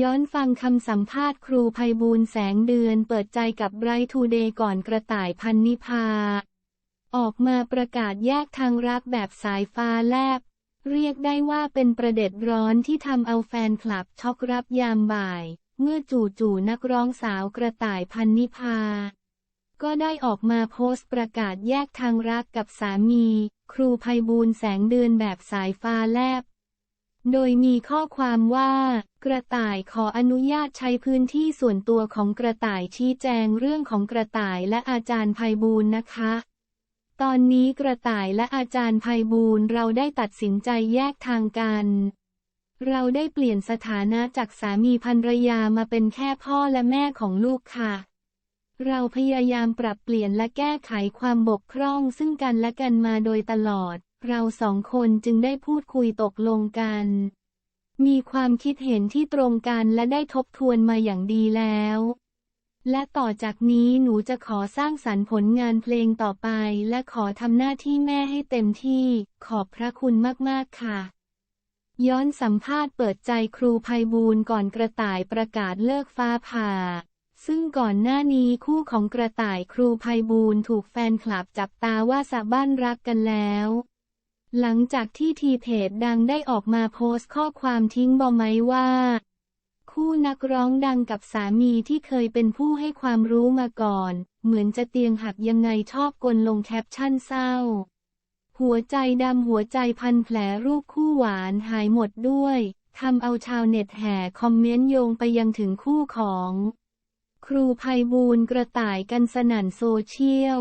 ย้อนฟังคำสัมภาษณ์ครูภัยบูลแสงเดือนเปิดใจกับไบรท์ทูเดย์ก่อนกระต่ายพันนิพา ออกมาประกาศแยกทางรักแบบสายฟ้าแลบ เรียกได้ว่าเป็นประเด็นร้อนที่ทำเอาแฟนคลับช็อกรับยามบ่าย เมื่อจู่ๆนักร้องสาวกระต่ายพันนิพา ก็ได้ออกมาโพสต์ประกาศแยกทางรักกับสามี ครูภัยบูลแสงเดือนแบบสายฟ้าแลบ โดยมีข้อความว่า กระต่ายขออนุญาตใช้พื้นที่ส่วนตัวของกระต่ายชี้แจงเรื่องของกระต่ายและอาจารย์ภัยบูลนะคะ ตอนนี้กระต่ายและอาจารย์ภัยบูลเราได้ตัดสินใจแยกทางกัน เราได้เปลี่ยนสถานะจากสามีภรรยามาเป็นแค่พ่อและแม่ของลูกค่ะ เราพยายามปรับเปลี่ยนและแก้ไขความบกพร่องซึ่งกันและกันมาโดยตลอด เราสองคนจึงได้พูดคุยตกลงกัน มีความคิดเห็นที่ตรงกันและได้ทบทวนมาอย่างดีแล้ว และต่อจากนี้หนูจะขอสร้างสรรค์ผลงานเพลงต่อไป และขอทำหน้าที่แม่ให้เต็มที่ ขอบพระคุณมาก ๆ ค่ะย้อนสัมภาษณ์เปิดใจครูภัยบูลก่อนกระต่ายประกาศเลิกฟ้าผ่า ซึ่งก่อนหน้านี้คู่ของกระต่ายครูภัยบูลถูกแฟนคลับจับตาว่าสะบ้านรักกันแล้ว หลังจากที่ทีเพจดังได้ออกมาโพสต์ข้อความทิ้งบอไหมว่า คู่นักร้องดังกับสามีที่เคยเป็นผู้ให้ความรู้มาก่อน เหมือนจะเตียงหักยังไงชอบกลลงแคปชั่นเศร้า หัวใจดำหัวใจพันแผลรูปคู่หวานหายหมดด้วยทำเอาชาวเน็ตแห่คอมเมนต์โยงไปยังถึงคู่ของ ครูภัยบูลกระต่ายกันสนั่นโซเชียล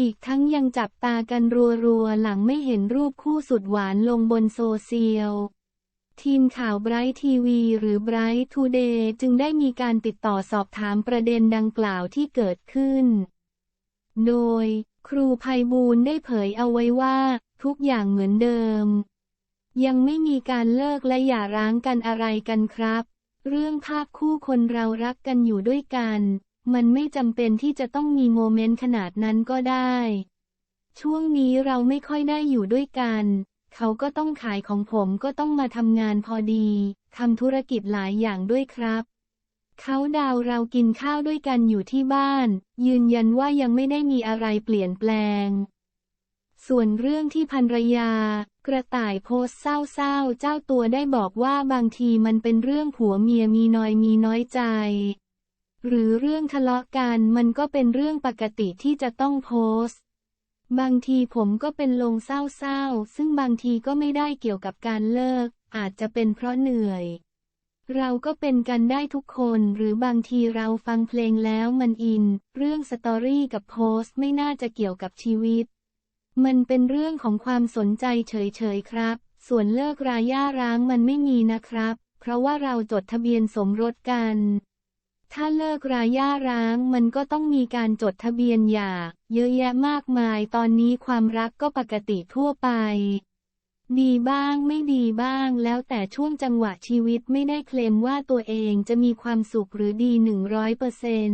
อีกทั้งยังจับตากันรัวๆ หลังไม่เห็นรูปคู่สุดหวานลงบนโซเชียล ทีมข่าวไบรท์ทีวีหรือไบรท์ทูเดย์จึงได้มีการติดต่อสอบถามประเด็นดังกล่าวที่เกิดขึ้น โดย ครูภัยบูลได้เผยเอาไว้ว่า ทุกอย่างเหมือนเดิม ยังไม่มีการเลิกและหย่าร้างกันอะไรกันครับ เรื่องภาพคู่คนเรารักกันอยู่ด้วยกัน มันไม่จำเป็นที่จะต้องมีโมเมนต์ขนาดนั้นก็ได้ ช่วงนี้เราไม่ค่อยได้อยู่ด้วยกัน เขาก็ต้องขายของผมก็ต้องมาทำงานพอดี ทำธุรกิจหลายอย่างด้วยครับ เขาดาวเรากินข้าวด้วยกันอยู่ที่บ้าน ยืนยันว่ายังไม่ได้มีอะไรเปลี่ยนแปลง ส่วนเรื่องที่ภรรยา กระต่ายโพสเศร้าๆเจ้าตัวได้บอกว่าบางทีมันเป็นเรื่องผัวเมียมีน้อยมีน้อยใจ หรือเรื่องทะเลาะกันมันก็เป็นเรื่องปกติที่จะต้องโพสต์ บางทีผมก็เป็นลงเศร้าๆ ซึ่งบางทีก็ไม่ได้เกี่ยวกับการเลิก อาจจะเป็นเพราะเหนื่อย เราก็เป็นกันได้ทุกคนหรือบางทีเราฟังเพลงแล้วมันอิน เรื่องสตอรี่กับโพสต์ไม่น่าจะเกี่ยวกับชีวิต มันเป็นเรื่องของความสนใจเฉยๆครับ ส่วนเลิกราย่าร้างมันไม่มีนะครับ เพราะว่าเราจดทะเบียนสมรสกัน ถ้าเลิกราย่าร้างมันก็ต้องมีการจดทะเบียนหย่าเยอะแยะมากมายตอนนี้ความรักก็ปกติทั่วไป ดีบ้างไม่ดีบ้างแล้วแต่ช่วงจังหวะชีวิตไม่ได้เคลมว่าตัวเองจะมีความสุขหรือดีหนึ่งร้อยเปอร์เซน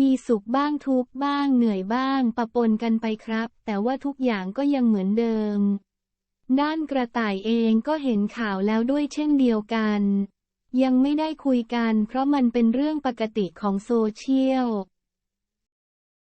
มีสุขบ้างทุกบ้างเหนื่อยบ้างปะปนกันไปครับ แต่ว่าทุกอย่างก็ยังเหมือนเดิม ด้านกระต่ายเองก็เห็นข่าวแล้วด้วยเช่นเดียวกัน ยังไม่ได้คุยกันเพราะมันเป็นเรื่องปกติของโซเชียล